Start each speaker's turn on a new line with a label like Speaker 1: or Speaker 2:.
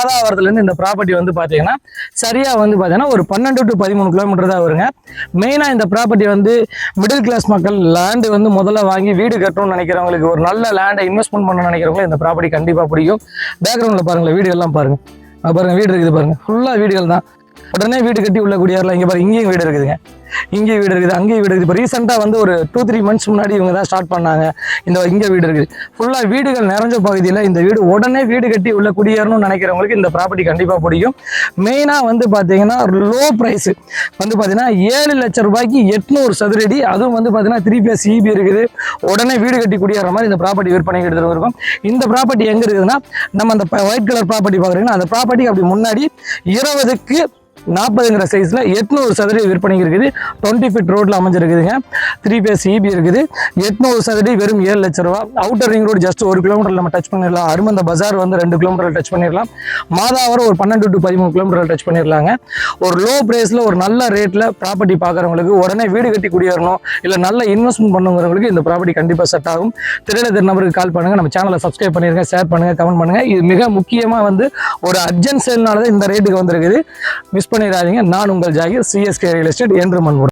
Speaker 1: பாலாவரத்துலேருந்து இந்த ப்ராப்பர்ட்டி வந்து பார்த்தீங்கன்னா சரியாக வந்து பார்த்தீங்கன்னா ஒரு பன்னெண்டு டு பதிமூணு கிலோமீட்டர் தான் வருங்க. மெயினாக இந்த ப்ராப்பர்ட்டி வந்து மிடில் கிளாஸ் மக்கள் லேண்டு வந்து முதல்ல வாங்கி வீடு கட்டணும்னு நினைக்கிறவங்களுக்கு ஒரு நல்ல லேண்டை இன்வெஸ்ட்மெண்ட் பண்ணணும்னு நினைக்கிறவங்களுக்கு இந்த ப்ராப்பர்ட்டி கண்டிப்பாக பிடிக்கும். பேக்ரவுண்டில் பாருங்களேன் வீடுகள்லாம் பாருங்க. பாருங்கள் பாருங்க வீடு இருக்குது பாருங்க. ஃபுல்லாக வீடுகள் தான். உடனே வீடு கட்டி உள்ள குடியாரில் இங்கே பாருங்க இங்கேயும் வீடு இருக்குதுங்க. இங்கே வீடு இருக்குது அங்கேயும் வீடு இருக்குது. இப்போ ரீசெண்டாக வந்து ஒரு டூ த்ரீ மந்த்ஸ் முன்னாடி இவங்க தான் ஸ்டார்ட் பண்ணாங்க. இந்த இங்கே வீடு இருக்குது. ஃபுல்லாக வீடுகள் நிறைஞ்ச பகுதியில் இந்த வீடு உடனே வீடு கட்டி உள்ள குடியேறணும்னு நினைக்கிறவங்களுக்கு இந்த ப்ராப்பர்ட்டி கண்டிப்பாக பிடிக்கும். மெயினாக வந்து பார்த்தீங்கன்னா லோ ப்ரைஸு வந்து பார்த்தீங்கன்னா ஏழு லட்சம் ரூபாய்க்கு எட்நூறு சதுரடி. அதுவும் வந்து பார்த்தீங்கன்னா த்ரீ பிளஸ் இபி இருக்குது. உடனே வீடு கட்டி குடியேற மாதிரி இந்த ப்ராப்பர்ட்டி விற்பனைக்கு எடுத்துகிட்டு இருக்கும் இந்த ப்ராப்பர்ட்டி எங்கே இருக்குதுன்னா நம்ம அந்த ஒயிட் கலர் ப்ராப்பர்ட்டி பார்க்குறீங்கன்னா அந்த ப்ராப்பர்ட்டி அப்படி முன்னாடி இருபதுக்கு நாற்பதுங்கிற சைஸில் எட்நூறு சதுரடி விற்பனைக்கு இருக்குது. டுவெண்ட்டி ஃபிட் ரோட்டில் அமைஞ்சிருக்குதுங்க. த்ரீ பேஸ் இபி இருக்குது. எட்நூறு சதுரடி வெறும் ஏழு லட்ச ரூபா. அவுட்டர் ரிங் ரோடு ஜஸ்ட் ஒரு கிலோமீட்டரில் நம்ம டச் பண்ணிடலாம் அருமந்த பஜார் வந்து ரெண்டு கிலோமீட்டரில் டச் பண்ணிடலாம் மாதாவரம் ஒரு பன்னெண்டு டு பதிமூணு கிலோமீட்டரில் டச் பண்ணிடலாங்க ஒரு லோ ப்ரைஸில் ஒரு நல்ல ரேட்டில் ப்ராப்பர்ட்டி பார்க்குறவங்களுக்கு உடனே வீடு கட்டி குடியேறணும் இல்லை நல்ல இன்வெஸ்ட்மெண்ட் பண்ணுங்கிறவங்களுக்கு இந்த ப்ராப்பர்ட்டி கண்டிப்பாக செட் ஆகும். திரையில நம்பருக்கு கால் பண்ணுங்கள் நம்ம சேனலை சப்ஸ்கிரைப் பண்ணிருங்க ஷேர் பண்ணுங்கள் கமெண்ட் பண்ணுங்கள் இது மிக முக்கியமாக வந்து ஒரு அர்ஜென்ட் சேல்னால தான் இந்த ரேட்டுக்கு வந்திருக்குது. மிஸ் பண்ணிடாதீங்க. நான் உங்கள் ஜாகிர் சிஎஸ்கே ரியல் எஸ்டேட் என்று மண்புரம்